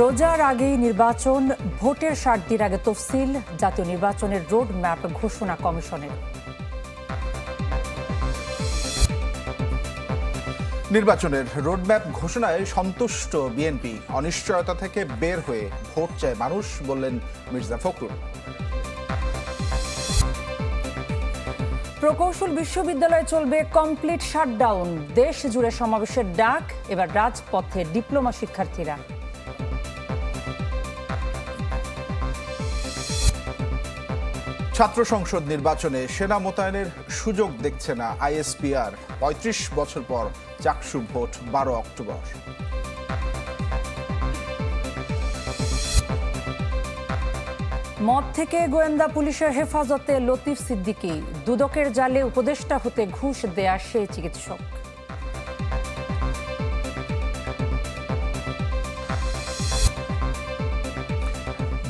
রোজার আগেই নির্বাচন ভোটের ষাট দিন আগে তফসিল জাতীয় নির্বাচনের রোড ম্যাপ ঘোষণা কমিশনের। নির্বাচনের রোডম্যাপ ঘোষণায় সন্তুষ্ট বিএনপি অনিশ্চয়তা থেকে বের হয়ে ভোট চায় মানুষ বললেন মির্জা ফখরুল। প্রকৌশল বিশ্ববিদ্যালয়ে চলবে কমপ্লিট শাটডাউন। দেশ জুড়ে সমাবেশের ডাক এবার রাজপথে ডিপ্লোমা শিক্ষার্থীরা। ছাত্র সংসদ নির্বাচনে সেনা মোতায়েনের সুযোগ দেখছে না আইএসপিআর। পঁয়ত্রিশ বছর পর চাকসু ভোট বারো অক্টোবর। মদ থেকে গোয়েন্দা পুলিশের হেফাজতে লতিফ সিদ্দিকী। দুদকের জালে উপদেষ্টা হতে ঘুষ দেয়া সেই চিকিৎসক।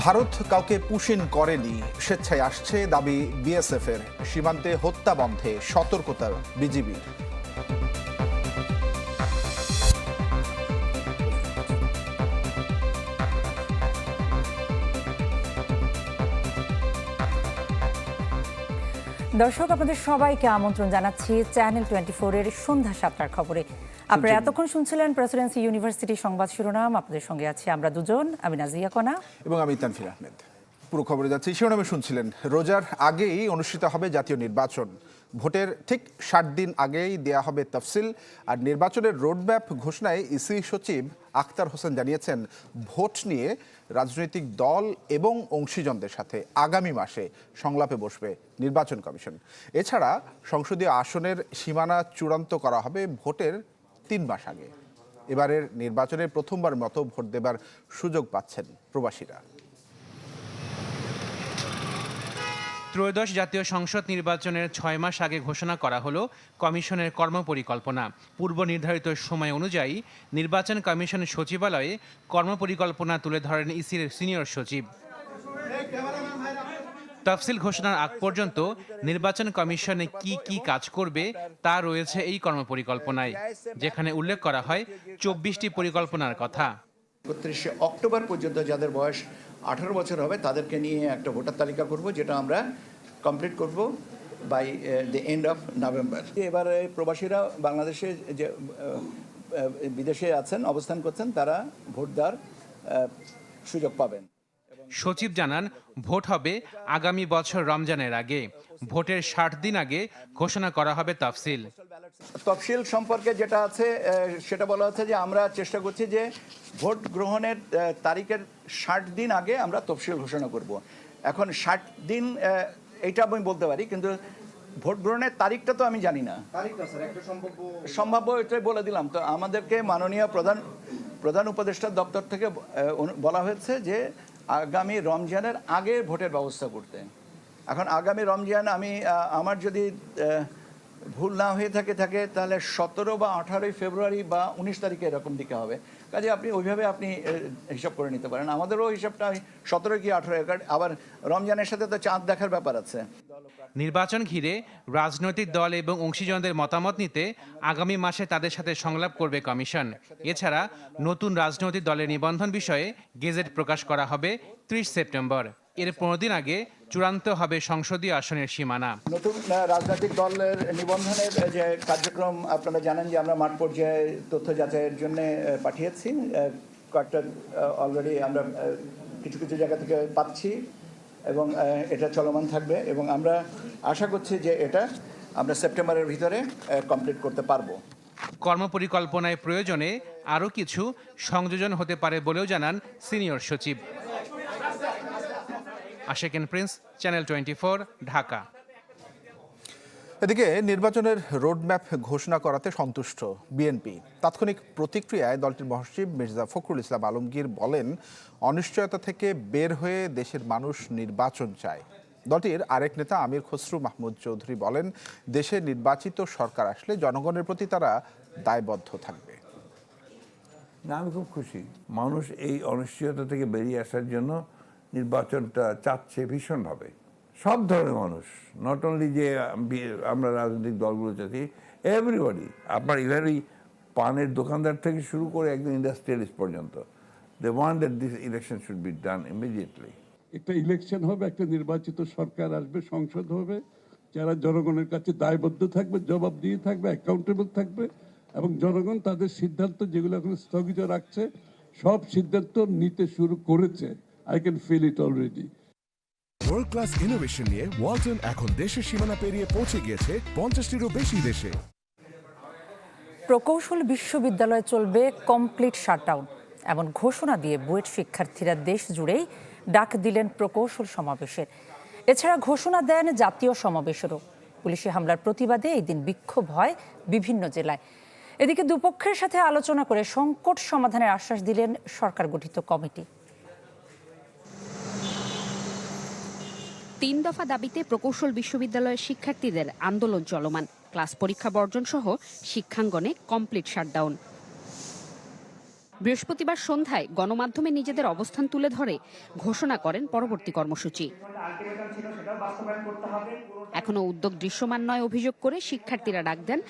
ভারত কাউকে পুশিন করেনি। স্বেচ্ছায় আসছে দাবি বিএসএফ এর সীমান্তে হত্যা বন্ধে সতর্কতা বিজিবির দর্শক, আপনাদের সবাইকে আমন্ত্রণ জানাচ্ছি চ্যানেল টোয়েন্টি এর সন্ধ্যা সাতটার খবরে। আপনারা এতক্ষণ শুনছিলেন প্রেসিডেন্সি ইউনিভার্সিটি সংবাদ শিরোনাম। আপনাদের সঙ্গে আছি আমরা দুজন আমি নাজিয়া কণা এবং আমি তানফির আহমেদ। পুরো খবরে যাচ্ছি শিরোনামে শুনছিলেন রোজার আগেই অনুষ্ঠিত হবে জাতীয় নির্বাচন। ভোটের ঠিক ষাট দিন আগেই দেয়া হবে তফসিল। আর নির্বাচনের রোডম্যাপ ঘোষণায় ইসি সচিব আখতার হোসেন জানিয়েছেন ভোট নিয়ে রাজনৈতিক দল এবং অংশীজনদের সাথে আগামী মাসে সংলাপে বসবে নির্বাচন কমিশন। এছাড়া সংসদীয় আসনের সীমানা চূড়ান্ত করা হবে ভোটের তিন মাস আগে। এবারের নির্বাচনে প্রথমবার মতো ভোট দেবার সুযোগ পাচ্ছেন প্রবাসীরা। ত্রয়োদশ জাতীয় সংসদ নির্বাচনের ছয় মাস আগে ঘোষণা করা হলো কমিশনের কর্মপরিকল্পনা। পূর্ব নির্ধারিত সময় অনুযায়ী নির্বাচন কমিশন সচিবালয়ে কর্মপরিকল্পনা তুলে ধরেন ইসির সিনিয়র সচিব। তফসিল ঘোষণার আগ পর্যন্ত নির্বাচন কমিশনে কি কি কাজ করবে তা রয়েছে এই কর্মপরিকল্পনায়, যেখানে উল্লেখ করা হয় চব্বিশটি পরিকল্পনার কথা। একত্রিশে অক্টোবর পর্যন্ত যাদের বয়স আঠারো বছর হবে, তাদেরকে নিয়ে একটা ভোটার তালিকা করব, যেটা আমরা কমপ্লিট করব by the end of November এবারে প্রবাসীরা বাংলাদেশে যে বিদেশে আছেন, অবস্থান করছেন, তারা ভোট দেওয়ার সুযোগ পাবেন। সচিব জানান ভোট হবে আগামী বছর রমজানের আগে। ভোটের ষাট দিন আগে ঘোষণা করা হবে তফসিল। তফসিল সম্পর্কে যেটা আছে সেটা বলা হচ্ছে যে আমরা চেষ্টা করছি যে ভোট গ্রহণের তারিখের ষাট দিন আগে আমরা তফসিল ঘোষণা করব। এখন ষাট দিন এটা আমি বলতে পারি কিন্তু ভোট গ্রহণের তারিখটা তো আমি জানি না। সম্ভাব্য এটাই বলে দিলাম। তো আমাদেরকে মাননীয় প্রধান প্রধান উপদেষ্টার দপ্তর থেকে বলা হয়েছে যে আগামী রমজানের আগে ভোটের ব্যবস্থা করতে। এখন আগামী রমজান আমি আমার যদি ভুল না হয়ে থাকে থাকে, তাহলে সতেরো বা আঠারোই ফেব্রুয়ারি বা উনিশ তারিখে এরকম দিকে হবে। কাজে আপনি ওইভাবে আপনি হিসাব করে নিতে পারেন। আমাদেরও হিসাবটা সতেরো কি আঠেরো আঠারো আবার রমজানের সাথে তো চাঁদ দেখার ব্যাপার আছে। নির্বাচন ঘিরে রাজনৈতিক দল এবং অংশীজনদের মতামত নিতে আগামী মাসে তাদের সাথে সংলাপ করবে কমিশন। এছাড়া নতুন রাজনৈতিক দলের নিবন্ধন বিষয়ে গেজেট প্রকাশ করা হবে ত্রিশ সেপ্টেম্বর। এর পনেরো দিন আগে চূড়ান্ত হবে সংসদীয় আসনের সীমানা। নতুন রাজনৈতিক দলের নিবন্ধনের যে কার্যক্রম আপনারা জানেন যে আমরা মাঠ পর্যায়ে তথ্য যাচাইয়ের জন্য পাঠিয়েছি। কয়েকটা অলরেডি আমরা কিছু কিছু জায়গা থেকে পাচ্ছি এবং এটা চলমান থাকবে এবং আমরা আশা করছি যে এটা আমরা সেপ্টেম্বরের ভিতরে কমপ্লিট করতে পারব। কর্মপরিকল্পনায় প্রয়োজনে আরও কিছু সংযোজন হতে পারে বলেও জানান সিনিয়র সচিব। আশেকেন প্রিন্স চ্যানেল টোয়েন্টি ঢাকা। এদিকে নির্বাচনের রোডম্যাপ ঘোষণা করাতে সন্তুষ্ট বিএনপি। তাৎক্ষণিক প্রতিক্রিয়ায় দলটির মহাসচিব মির্জা ফখরুল ইসলাম আলমগীর বলেন অনিশ্চয়তা থেকে বের হয়ে দেশের মানুষ নির্বাচন চায়। দলটির আরেক নেতা আমির খসরু মাহমুদ চৌধুরী বলেন দেশে নির্বাচিত সরকার আসলে জনগণের প্রতি তারা দায়বদ্ধ থাকবে। না আমি খুব খুশি। মানুষ এই অনিশ্চয়তা থেকে বেরিয়ে আসার জন্য নির্বাচনটা চাচ্ছে ভীষণভাবে। সব ধরনের মানুষ নট অনলি যে আমরা রাজনৈতিক দলগুলো চাচ্ছি এভরিবডি আপনার ইভেন পানের দোকানদার থেকে শুরু করে একদম ইন্ডাস্ট্রিয়ালিস্ট পর্যন্ত they want that this election should be done immediately একটা ইলেকশন হবে, একটা নির্বাচিত সরকার আসবে, সংসদ হবে, যারা জনগণের কাছে দায়বদ্ধ থাকবে জবাব দিয়ে থাকবে অ্যাকাউন্টেবল থাকবে, এবং জনগণ তাদের সিদ্ধান্ত যেগুলো এখন স্থগিত রাখছে, সব সিদ্ধান্ত নিতে শুরু করেছে। I can feel it already world class innovation নিয়ে ওয়ালটন এখন দেশের সীমানা পেরিয়ে পৌঁছে গিয়েছে পঞ্চাশটিরও বেশি দেশে। প্রকৌশল বিশ্ববিদ্যালয়ে চলবে কমপ্লিট শাটডাউন এমন ঘোষণা দিয়ে বুয়েট শিক্ষার্থীরা দেশ জুড়েই ডাক দিলেন প্রকৌশল সমাবেশের। এছাড়া ঘোষণা দেন জাতীয় সমাবেশেরও। পুলিশি হামলার প্রতিবাদে এই দিন বিক্ষোভ হয় বিভিন্ন জেলায়। এদিকে দুপক্ষের সাথে আলোচনা করে সংকট সমাধানের আশ্বাস দিলেন সরকার গঠিত কমিটি। তিন দফা দাবিতে প্রকৌশল বিশ্ববিদ্যালয়ের শিক্ষার্থীদের আন্দোলন চলমান। ক্লাস পরীক্ষা বর্জন সহ শিক্ষাঙ্গনে কমপ্লিট শাটডাউন বৃহস্পতিবার সন্ধ্যায় গণমাধ্যমে নিজেদের অবস্থান তুলে ধরে ঘোষণা করেন পরবর্তী কর্মসূচি। এখনও উদ্যোগ দৃশ্যমান নয় অভিযোগ করে শিক্ষার্থীরা ডাক দেন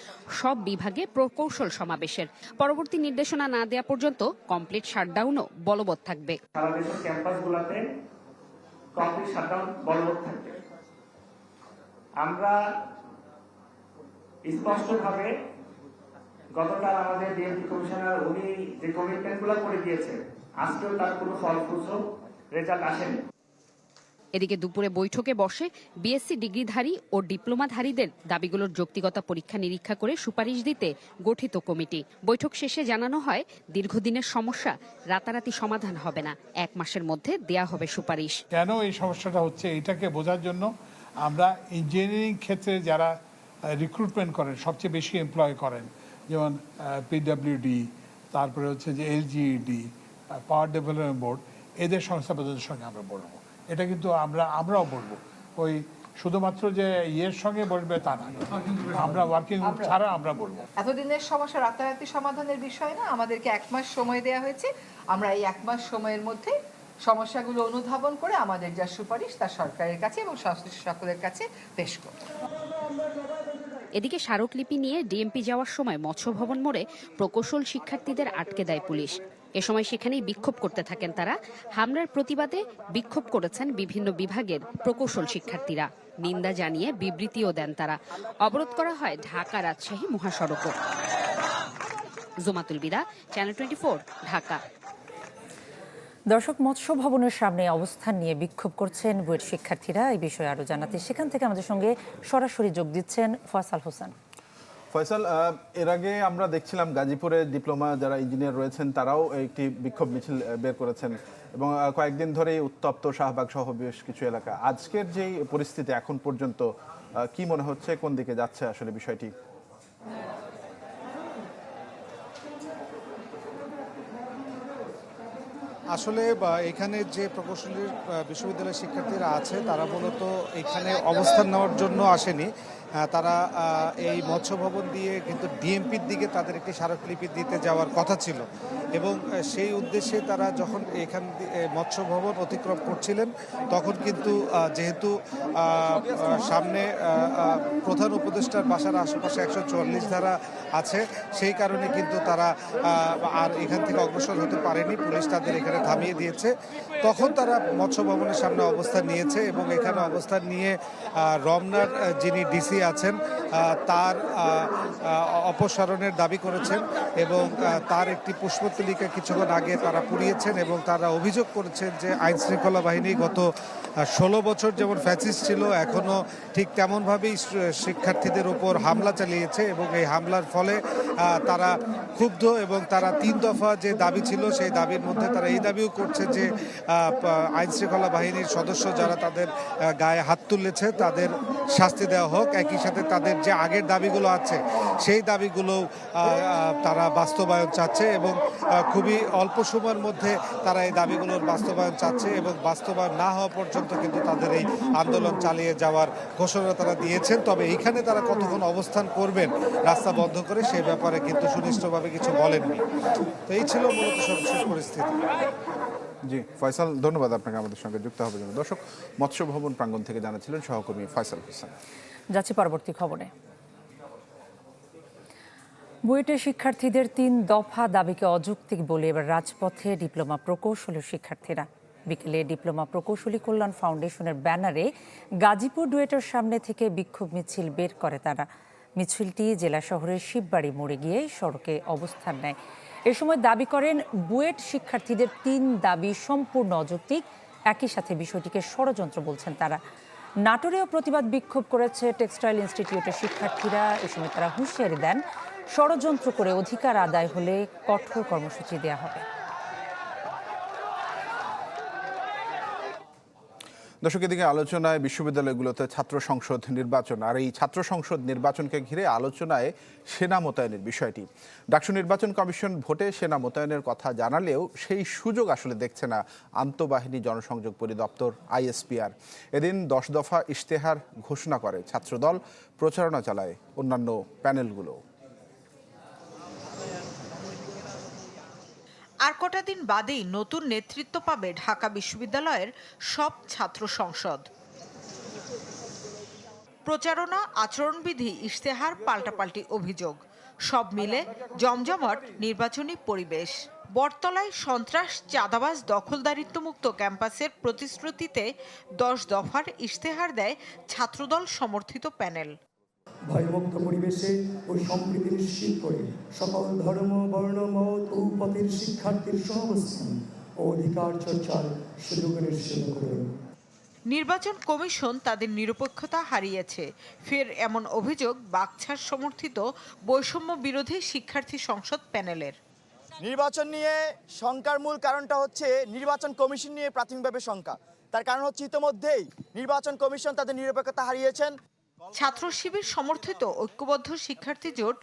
সব বিভাগে প্রকৌশল সমাবেশের। পরবর্তী নির্দেশনা না দেওয়া পর্যন্ত কমপ্লিট শাটডাউনও বলবৎ থাকবে। কমপ্লিট শাটডাউন বলবৎ থাকবে। আমরা স্পষ্টভাবে গতকাল আমাদের ডিএমপি কমিশনার উনি যে কমিটমেন্টগুলো করে দিয়েছে আজকেও তার কোনো ফলপ্রসূ রেজাল্ট আসেনি। এদিকে দুপুরে বৈঠকে বসে বিএসসি ডিগ্রিধারী ও ডিপ্লোমাধারীদের দাবিগুলোর যৌক্তিকতা পরীক্ষা নিরীক্ষা করে সুপারিশ দিতে গঠিত কমিটি। বৈঠক শেষে জানানো হয়, দীর্ঘদিনের সমস্যা, রাতারাতি সমাধান হবে না। এক মাসের মধ্যে দেয়া হবে সুপারিশ। কেন এই সমস্যাটা হচ্ছে এটাকে বোঝার জন্য আমরা ইঞ্জিনিয়ারিং ক্ষেত্রে যারা রিক্রুটমেন্ট করেন, সবচেয়ে বেশি এমপ্লয় করেন, যেমন পিডব্লিউডি তারপরে হচ্ছে যে এলজিইডি পাওয়ার ডেভেলপমেন্ট বোর্ড এদের সংস্থাপকদের সঙ্গে আমরা বলব। এটা কিন্তু আমরা আমরাও বলব। ওই শুধুমাত্র যে ইয়ের সঙ্গে বলবে তা না। আমরা ওয়ার্কিং গ্রুপ ছাড়া আমরা বলব। এতদিনের সমস্যা রাতারাতি সমাধানের বিষয় না আমাদেরকে এক মাস সময় দেওয়া হয়েছে। আমরা এই এক মাস সময়ের মধ্যে সমস্যাগুলো অনুধাবন করে আমাদের যা সুপারিশ তা সরকারের কাছে এবং সংশ্লিষ্ট সকলের কাছে পেশ করব। এদিকে স্মারকলিপি নিয়ে ডিএমপি যাওয়ার সময় মৎস্য ভবন মোড়ে প্রকৌশল শিক্ষার্থীদের আটকে দেয় পুলিশ। এ সময় সেখানেই বিক্ষোভ করতে থাকেন তারা। হামলার প্রতিবাদে বিক্ষোভ করেছেন বিভিন্ন বিভাগের প্রকৌশল শিক্ষার্থীরা। নিন্দা জানিয়ে বিবৃতিও দেন তারা। অবরোধ করা হয় ঢাকা রাজশাহী মহাসড়কও জোমাতুল বিদা চ্যানেল টোয়েন্টি ঢাকা। দর্শক, মৎস্য ভবনের সামনে অবস্থান নিয়ে বিক্ষোভ করছেন বুয়েট শিক্ষার্থীরা। এই বিষয়ে আরও জানাতে সেখান থেকে আমাদের সঙ্গে সরাসরি যোগ দিচ্ছেন ফয়সাল হোসেন। ফয়সাল এর আগে আমরা দেখছিলাম গাজীপুরে ডিপ্লোমা যারা ইঞ্জিনিয়ার রয়েছেন তারাও একটি বিক্ষোভ মিছিল বের করেছেন এবং কয়েকদিন ধরেই উত্তপ্ত শাহবাগ সহ বেশ কিছু এলাকা। আজকের যেই পরিস্থিতি এখন পর্যন্ত কি মনে হচ্ছে কোন দিকে যাচ্ছে আসলে বিষয়টি? আসলে এখানে যে প্রকৌশলী আহ, বিশ্ববিদ্যালয়ের শিক্ষার্থীরা আছে তারা মূলত এখানে অবস্থান নেওয়ার জন্য আসেনি। তারা এই মৎস্য ভবন দিয়ে কিন্তু ডিএমপির দিকে তাদের একটি স্মারকলিপি দিতে যাওয়ার কথা ছিল। এবং সেই উদ্দেশ্যে তারা যখন এখান মৎস্য ভবন অতিক্রম করছিলেন, তখন কিন্তু যেহেতু সামনে প্রধান উপদেষ্টার বাসার আশেপাশে একশো চুয়াল্লিশ ধারা আছে, সেই কারণে কিন্তু তারা আর এখান থেকে অগ্রসর হতে পারেনি, পুলিশ তাদের এখানে থামিয়ে দিয়েছে। তখন তারা মৎস্য ভবনের সামনে অবস্থান নিয়েছে এবং এখানে অবস্থান নিয়ে রমনার যিনি ডিসি আছেন তার অপসারণের দাবি করেছেন এবং তার একটি পুষ্পতলিকা কিছুক্ষণ আগে তারা পুড়িয়েছেন এবং তারা অভিযোগ করেছেন যে আইন শৃঙ্খলা বাহিনী গত ষোলো বছর যেমন ফ্যাসিস ছিল এখনও ঠিক তেমনভাবেই শিক্ষার্থীদের উপর হামলা চালিয়েছে এবং এই হামলার ফলে তারা ক্ষুব্ধ এবং তারা তিন দফা যে দাবি ছিল, সেই দাবির মধ্যে তারা এই দাবিও করছে যে আইন শৃঙ্খলা বাহিনীর সদস্য যারা তাদের গায়ে হাত তুলেছে, তাদের শাস্তি দেওয়া হোক। একই সাথে তাদের যে আগের দাবিগুলো আছে, সেই দাবিগুলো তারা বাস্তবায়ন চাচ্ছে এবং খুবই অল্প সময়ের মধ্যে তারা এই দাবিগুলোর বাস্তবায়ন চাচ্ছে এবং বাস্তবায়ন না হওয়া পর্যন্ত কিন্তু তাদের এই আন্দোলন চালিয়ে যাওয়ার ঘোষণা তারা দিয়েছেন। তবে এইখানে তারা কতক্ষণ অবস্থান করবেন রাস্তা বন্ধ করে সেই ব্যাপারে কিন্তু সুনিশ্চিতভাবে কিছু বলেননি। তো এই ছিল মূলত সর্বশেষ পরিস্থিতি। জি ফয়সাল ধন্যবাদ আপনাকে আমাদের সঙ্গে যুক্ত হওয়ার জন্য। দর্শক মৎস্য ভবন প্রাঙ্গণ থেকে জানাচ্ছিলেন সহকর্মী ফয়সাল হোসেন। যাচ্ছি পরবর্তী খবরে। বুয়েটের শিক্ষার্থীদের তিন দফা দাবিকে অযৌক্তিক বলে এবার রাজপথে ডিপ্লোমা প্রকৌশলের শিক্ষার্থীরা। বিকেলে ডিপ্লোমা প্রকৌশলী কল্যাণ ফাউন্ডেশনের ব্যানারে গাজীপুর ডুয়েটের সামনে থেকে বিক্ষোভ মিছিল বের করে তারা। মিছিলটি জেলা শহরের শিববাড়ি মোড়ে গিয়ে সড়কে অবস্থান নেয়। এ সময় দাবি করেন, বুয়েট শিক্ষার্থীদের তিন দাবি সম্পূর্ণ অযৌক্তিক, একই সাথে বিষয়টিকে ষড়যন্ত্র বলছেন তারা। নাটোরেও প্রতিবাদ বিক্ষোভ করেছে টেক্সটাইল ইনস্টিটিউটের শিক্ষার্থীরা। এ সময় তারা হুঁশিয়ারি দেন ষড়যন্ত্র করে অধিকার আদায় হলে কঠোর কর্মসূচি দেওয়া হবে। দর্শক, এদিকে আলোচনায় বিশ্ববিদ্যালয়গুলোতে ছাত্র সংসদ নির্বাচন আর এই ছাত্র সংসদ নির্বাচনকে ঘিরে আলোচনায় সেনা মোতায়েনের বিষয়টি। ডাকসু নির্বাচন কমিশন ভোটে সেনা মোতায়েনের কথা জানালেও সেই সুযোগ আসলে দেখছে না আন্তঃবাহিনী জনসংযোগ পরিদপ্তর, আইএসপিআর। এদিন দশ দফা ইশতেহার ঘোষণা করে ছাত্রদল। প্রচারণা চালায় অন্যান্য প্যানেলগুলো। আর কটা দিন বাদেই নতুন নেতৃত্ব পাবে ঢাকা বিশ্ববিদ্যালয়ের সব ছাত্র সংসদ। প্রচারণা, আচরণবিধি, ইশতেহার, পাল্টাপাল্টি অভিযোগ, সব মিলে জমজমাট নির্বাচনী পরিবেশ। বটতলায় সন্ত্রাস, চাঁদাবাজ, দখলদারিত্বমুক্ত ক্যাম্পাসের প্রতিশ্রুতিতে দশ দফার ইশতেহার দেয় ছাত্রদল সমর্থিত প্যানেল। ভয়মুক্ত পরিবেশে ও সম্প্রীতি নিশ্চিত করে সকল ধর্ম বর্ণ মত ও পথের শিক্ষার্থীর সহাবস্থান ও অধিকার চর্চার সুযোগ নিশ্চিত করুন নির্বাচন কমিশন তাদের নিরপেক্ষতা হারিয়েছে। ফের এমন অভিযোগ বাকছার সমর্থিত বৈষম্য বিরোধী শিক্ষার্থী সংসদ প্যানেলের। নির্বাচন নিয়ে শঙ্কার মূল কারণটা হচ্ছে নির্বাচন কমিশন নিয়ে প্রাথমিকভাবে শঙ্কা। তার কারণ হচ্ছে ইতোমধ্যেই নির্বাচন কমিশন তাদের নিরপেক্ষতা হারিয়েছেন। ছাত্র শিবির সমর্থিত ঐক্যবদ্ধ শিক্ষার্থী জোট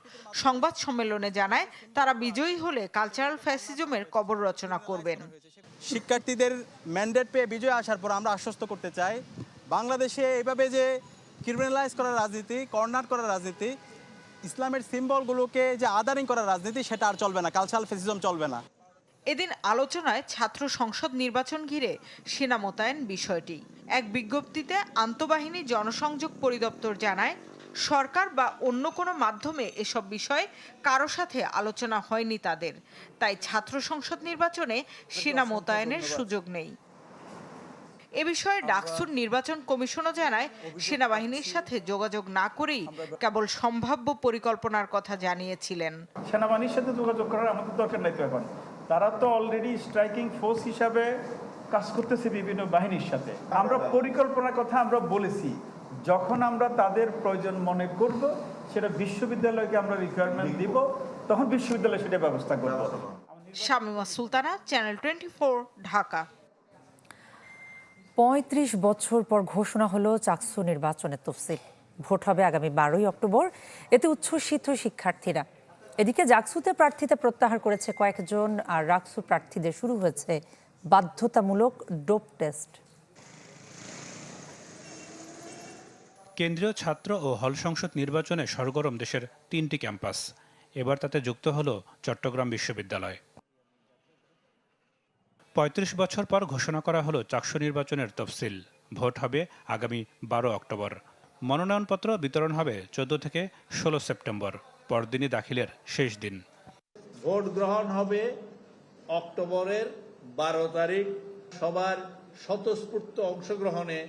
সংবাদ সম্মেলনে জানায়, তারা বিজয়ী হলে কালচারাল ফ্যাসিজমের কবর রচনা করবেন। শিক্ষার্থীদের ম্যান্ডেট পেয়ে বিজয় আসার পর আমরা আশ্বস্ত করতে চাই, বাংলাদেশে এভাবে যে ক্রিমিনালাইজ করার রাজনীতি কর্নার করার রাজনীতি, ইসলামের সিম্বলগুলোকে যে আদারিং করার রাজনীতি, সেটা আর চলবে না কালচারাল ফ্যাসিজম চলবে না। এদিন আলোচনায় ছাত্র সংসদ নির্বাচন ঘিরে সেনা মোতায়েন বিষয়টি। এক বিজ্ঞপ্তিতে আন্তঃবাহিনী জনসংযোগ পরিদপ্তর জানায় সরকার বা অন্য কোনো মাধ্যমে এসব বিষয়ে কারও সাথে আলোচনা হয়নি তাদের। তাই ছাত্র সংসদ নির্বাচনে সেনা মোতায়েনের সুযোগ নেই। এ বিষয়ে ডাকসুর নির্বাচন কমিশনও জানায় সেনাবাহিনীর সাথে যোগাযোগ না করেই কেবল সম্ভাব্য পরিকল্পনার কথা জানিয়েছিলেন। সেনাবাহিনীর সাথে যোগাযোগ করার আমাদের দরকার নাই তো এখন। তারা তো অলরেডি স্ট্রাইকিং ফোর্স হিসাবে কাজ করতেছে বিভিন্ন বাহিনীর সাথে। আমরা পরিকল্পনার কথা আমরা বলেছি। যখন আমরা তাদের প্রয়োজন মনে করব সেটা বিশ্ববিদ্যালয়কে আমরা রিকোয়ারমেন্ট দিব তখন বিশ্ববিদ্যালয় সেটা ব্যবস্থা করব। Shamima Sultana channel twenty Dhaka. পঁয়ত্রিশ বছর পর ঘোষণা হলো চাকসু নির্বাচনের তফসিল। ভোট হবে আগামী বারোই অক্টোবর। এতে উচ্ছ্বসিত শিক্ষার্থীরা এদিকে জাকসুতে প্রার্থীতে প্রত্যাহার করেছে কয়েকজন আর রাকসু প্রার্থীদের শুরু হয়েছে বাধ্যতামূলক ডোপ টেস্ট। কেন্দ্রীয় ছাত্র ও হল সংসদ নির্বাচনে সরগরম দেশের তিনটি ক্যাম্পাস। এবার তাতে যুক্ত হল চট্টগ্রাম বিশ্ববিদ্যালয়। পঁয়ত্রিশ বছর পর ঘোষণা করা হলো চাকসু নির্বাচনের তফসিল। ভোট হবে আগামী বারো অক্টোবর। মনোনয়নপত্র বিতরণ হবে চোদ্দ থেকে ষোলো সেপ্টেম্বর। পরদিনই দাখিলের শেষ দিন। ভোট গ্রহণ হবে অক্টোবরের বারো তারিখ। সবার স্বতঃস্ফূর্ত অংশগ্রহণে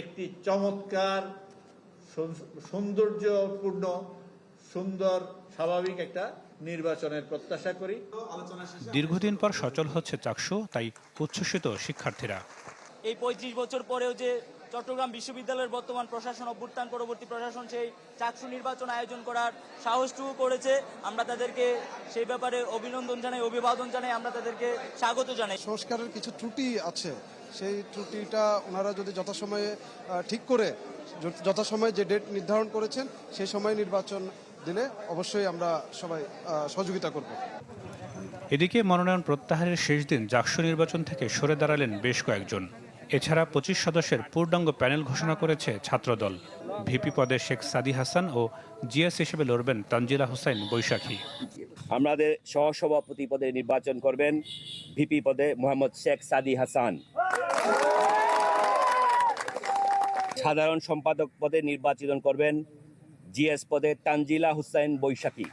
একটি চমৎকার সৌন্দর্যপূর্ণ সুন্দর স্বাভাবিক একটা নির্বাচনের প্রত্যাশা করি। দীর্ঘদিন পর সচল হচ্ছে চাকসু তাই উচ্ছ্বসিত শিক্ষার্থীরা। এই পঁয়ত্রিশ বছর পরেও যে চট্টগ্রাম বিশ্ববিদ্যালয়ের বর্তমান প্রশাসন অভ্যুত্থান পরবর্তী প্রশাসন সেই চাকসু নির্বাচন আয়োজন করার সাহসটুকু করেছে। আমরা তাদেরকে সেই ব্যাপারে অভিনন্দন জানাই অভিবাদন জানাই আমরা তাদেরকে স্বাগত জানাই। সংস্কারের কিছু ত্রুটি আছে। সেই ত্রুটিটা ওনারা যদি যথাসময়ে ঠিক করে যথাসময়ে যে ডেট নির্ধারণ করেছেন সেই সময় নির্বাচন দিলে অবশ্যই আমরা সবাই সহযোগিতা করব। এদিকে মনোনয়ন প্রত্যাহারের শেষ দিন জাকসু নির্বাচন থেকে সরে দাঁড়ালেন বেশ কয়েকজন। এছাড়া পঁচিশ সদস্যের পূর্ণাঙ্গ প্যানেল ঘোষণা করেছে ছাত্রদল। ভিপি পদে শেখ সাদি হাসান ও জিএস হিসেবে লড়বেন তানজিলা হোসেন বৈশাখী। আমাদের সহসভাপতি পদে নির্বাচন করবেন ভিপি পদে মোহাম্মদ শেখ সাদি হাসান। সাধারণ সম্পাদক পদে নির্বাচন করবেন জিএস পদে তানজিলা হুসাইন বৈশাখী।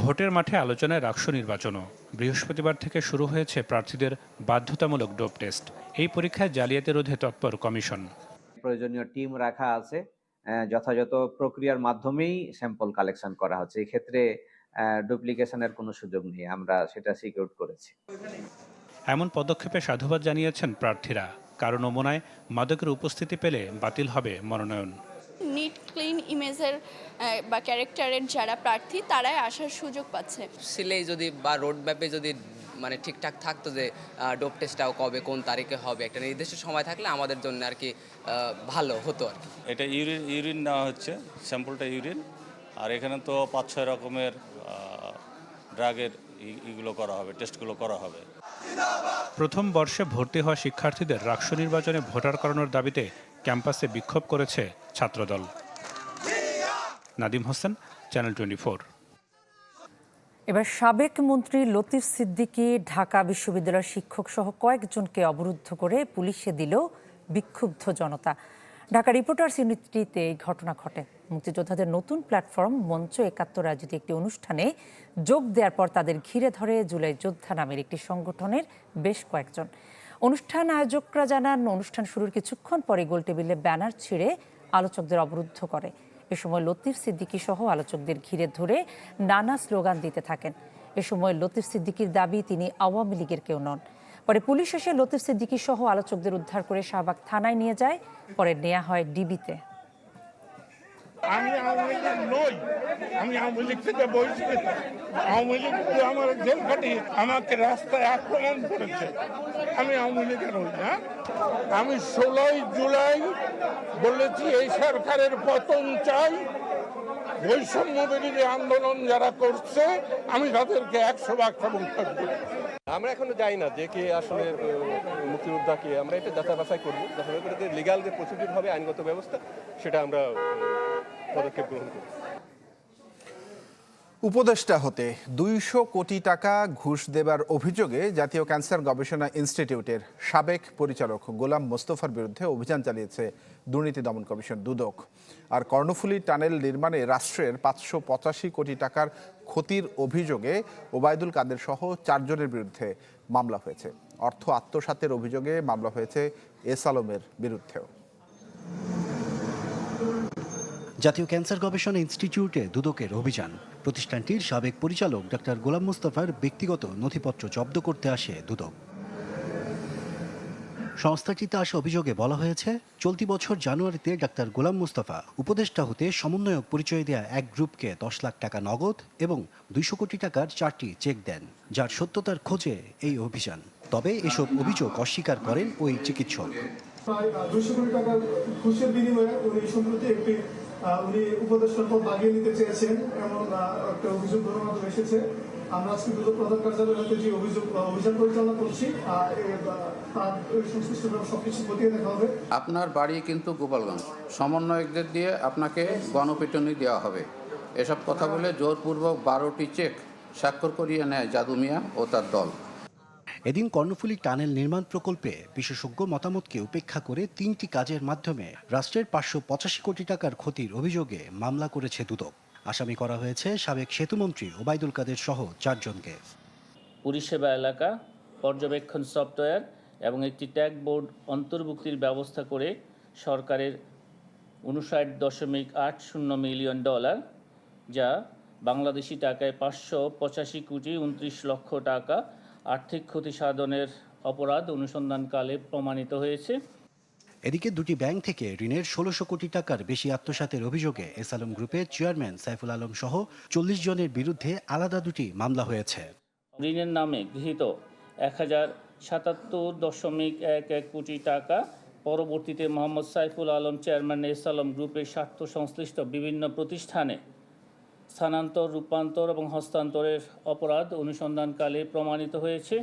ভোটের মাঠে আলোচনায় রাকসু নির্বাচনও। বৃহস্পতিবার থেকে শুরু হয়েছে প্রার্থীদের বাধ্যতামূলক ডোপ টেস্ট। এই পরীক্ষায় জালিয়াতি রোধে তৎপর কমিশন। প্রয়োজনীয় টিম রাখা আছে যথাযথ প্রক্রিয়ার মাধ্যমেই স্যাম্পল কালেকশন করা হচ্ছে। এই ক্ষেত্রে ডুপ্লিকেশনের কোনো সুযোগ নেই আমরা সেটা সিকিউর করেছি। এমন পদক্ষেপে সাধুবাদ জানিয়েছেন প্রার্থীরা। কারণ নমুনায় মাদকের উপস্থিতি পেলে বাতিল হবে মনোনয়ন। নিট ক্লিন ইমেজের বা ক্যারেক্টারের যারা প্রার্থী তারাই আসার সুযোগ পাচ্ছে। সিলেই যদি বা রোড ম্যাপে যদি মানে ঠিকঠাক থাকতো যে ডোপ টেস্টটাও কবে কোন তারিখে হবে? একটা নির্দিষ্ট সময় থাকলে আমাদের জন্য আর কি ভালো হতো আর কি। এটা ইউরিন ইউরিন নেওয়া হচ্ছে স্যাম্পলটা ইউরিন। আর এখানে তো পাঁচ ছয় রকমের ড্রাগের ইগুলো করা হবে টেস্টগুলো করা হবে। প্রথম বর্ষে ভর্তি হওয়া শিক্ষার্থীদের রাকসু নির্বাচনে ভোটার করানোর দাবিতে ক্যাম্পাসে বিক্ষোভ করেছে ছাত্রদল। নাদিম হোসেন চ্যানেল টোয়েন্টি এবার সাবেক মন্ত্রী লতিফ সিদ্দিকী ঢাকা বিশ্ববিদ্যালয়ের শিক্ষক সহ কয়েকজনকে অবরুদ্ধ করে পুলিশে দিল বিক্ষুব্ধ জনতা। ঢাকা রিপোর্টার্স ইউনিটিতে এই ঘটনা ঘটে। মুক্তিযোদ্ধাদের নতুন প্ল্যাটফর্ম মঞ্চ একাত্তর আয়োজিত একটি অনুষ্ঠানে যোগ দেওয়ার পর তাদের ঘিরে ধরে জুলাই যোদ্ধা নামের একটি সংগঠনের বেশ কয়েকজন। অনুষ্ঠান আয়োজকরা জানান, অনুষ্ঠান শুরুর কিছুক্ষণ পরে গোলটেবিলে ব্যানার ছিঁড়ে আলোচকদের অবরুদ্ধ করে। এ সময় লতিফ সিদ্দিকী সহ আলোচকদের ঘিরে ধরে নানা স্লোগান দিতে থাকেন। এ সময় লতিফ সিদ্দিকীর দাবি, তিনি আওয়ামী লীগের কেউ নন। পরে পুলিশ এসে লতিফ সিদ্দিকী সহ আলোচকদের উদ্ধার করে শাহবাগ থানায় নিয়ে যায়। পরে নেওয়া হয় ডিবিতে। আমি আওয়ামী লীগের নই। আমি আওয়ামী লীগ থেকে বহিষ্কৃত। আওয়ামী লীগ আমার জেল খাটিয়ে আমাকে রাস্তায় আক্রমণ করেছে আমি আওয়ামী লীগের নই হ্যাঁ? আমি ষোলোই জুলাই বলেছি এই সরকারের পতন চাই। বৈষম্য বিরোধী আন্দোলন যারা করছে আমি তাদেরকে একশো ভাগ সমর্থন করি আমরা এখনও যাই না যে কে আসলে আহ, মুক্তিযোদ্ধা কে আমরা এটা যাচাই বাছাই করব। যাচাই করে লিগাল যে প্রসিডিউর হবে আইনগত ব্যবস্থা সেটা আমরা পদক্ষেপ গ্রহণ করব উপদেষ্টা হতে দুইশো কোটি টাকা ঘুষ দেবার অভিযোগে জাতীয় ক্যান্সার গবেষণা ইনস্টিটিউটের সাবেক পরিচালক গোলাম মোস্তফার বিরুদ্ধে অভিযান চালিয়েছে দুর্নীতি দমন কমিশন দুদক। আর কর্ণফুলী টানেল নির্মাণে রাষ্ট্রের পাঁচশো পঁচাশি কোটি টাকার ক্ষতির অভিযোগে ওবায়দুল কাদের সহ চারজনের বিরুদ্ধে মামলা হয়েছে। অর্থ আত্মসাতের অভিযোগে মামলা হয়েছে এস আলমের বিরুদ্ধেও। জাতীয় ক্যান্সার গবেষণা ইনস্টিটিউটে দুদকের অভিযান। প্রতিষ্ঠানটির সাবেক পরিচালক ডাক্তার গোলাম মুস্তাফার ব্যক্তিগত নথিপত্র জব্দ করতে আসে দুদক। সংস্থাটিতে আসা অভিযোগে বলা হয়েছে, চলতি বছর জানুয়ারিতে ডাক্তার গোলাম মুস্তাফা উপদেষ্টা হতে সমন্বয়ক পরিচয় দেয়া এক গ্রুপকে দশ লাখ টাকা নগদ এবং দুইশো কোটি টাকার চারটি চেক দেন, যার সত্যতার খোঁজে এই অভিযান। তবে এসব অভিযোগ অস্বীকার করেন ওই চিকিৎসক। প্রায় দুইশো কোটি টাকার বিনিময়ে উনি সম্প্রতি একটি উনি উপদেষ্টার পদ বাগিয়ে নিতে চেয়েছেন এমন একটা অভিযোগ গণমাধ্যম এসেছে। আমরা আজকে দুদক প্রধান কার্যালয়ের হাতে যে অভিযোগ অভিযান পরিচালনা করছি তার সংশ্লিষ্ট সবকিছু খতিয়ে দেখা হবে। আপনার বাড়ি কিন্তু গোপালগঞ্জ। সমন্বয়কদের দিয়ে আপনাকে গণপিটুনি দেওয়া হবে। এসব কথা বলে জোরপূর্বক বারোটি চেক স্বাক্ষর করিয়ে নেয় জাদু মিয়া ও তার দল। এদিন কর্ণফুলী টানেল নির্মাণ প্রকল্পে বিশেষজ্ঞ মতামতকে উপেক্ষা করে তিনটি কাজের মাধ্যমে রাষ্ট্রের পাঁচশো পঁচাশি কোটি টাকার ক্ষতির অভিযোগে মামলা করেছে দুদক। আসামি করা হয়েছে সাবেক সেতুমন্ত্রী ওবায়দুল কাদের সহ চারজনকে। পরিষেবা এলাকা, পর্যবেক্ষণ সফটওয়্যার এবং একটি ট্যাগ বোর্ড অন্তর্ভুক্তির ব্যবস্থা করে সরকারের উনষাট দশমিক আট শূন্য মিলিয়ন ডলার, যা বাংলাদেশি টাকায় পাঁচশো পঁচাশি কোটি উনত্রিশ লক্ষ টাকা আর্থিক ক্ষতি সাধনের অপরাধ অনুসন্ধানকালে প্রমাণিত হয়েছে। এদিকে দুটি ব্যাংক থেকে ঋণের ষোলোশো কোটি টাকার বেশি আত্মসাতের অভিযোগে এস আলম গ্রুপের চেয়ারম্যান সাইফুল আলম সহ চল্লিশ জনের বিরুদ্ধে আলাদা দুটি মামলা হয়েছে। ঋণের নামে গৃহীত এক হাজার সাতাত্তর দশমিক এক এক কোটি টাকা। পরবর্তীতে মোহাম্মদ সাইফুল আলম চেয়ারম্যান এস আলম গ্রুপের স্বার্থ সংশ্লিষ্ট বিভিন্ন প্রতিষ্ঠানে স্থানান্তর রূপান্তর এবং হস্তান্তরের অপরাধ অনুসন্ধানকালে প্রমাণিত হয়েছে।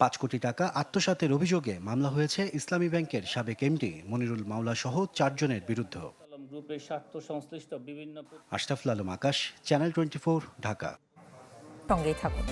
পাঁচ কোটি টাকা আত্মসাতের অভিযোগে মামলা হয়েছে ইসলামী ব্যাংকের সাবেক এমডি মনিরুল মাওলা সহ চারজনের বিরুদ্ধে। আলম গ্রুপের স্বার্থ সংশ্লিষ্ট বিভিন্ন আশরাফুল আলম আকাশ চ্যানেল টোয়েন্টি ঢাকা। সঙ্গেই থাকুন।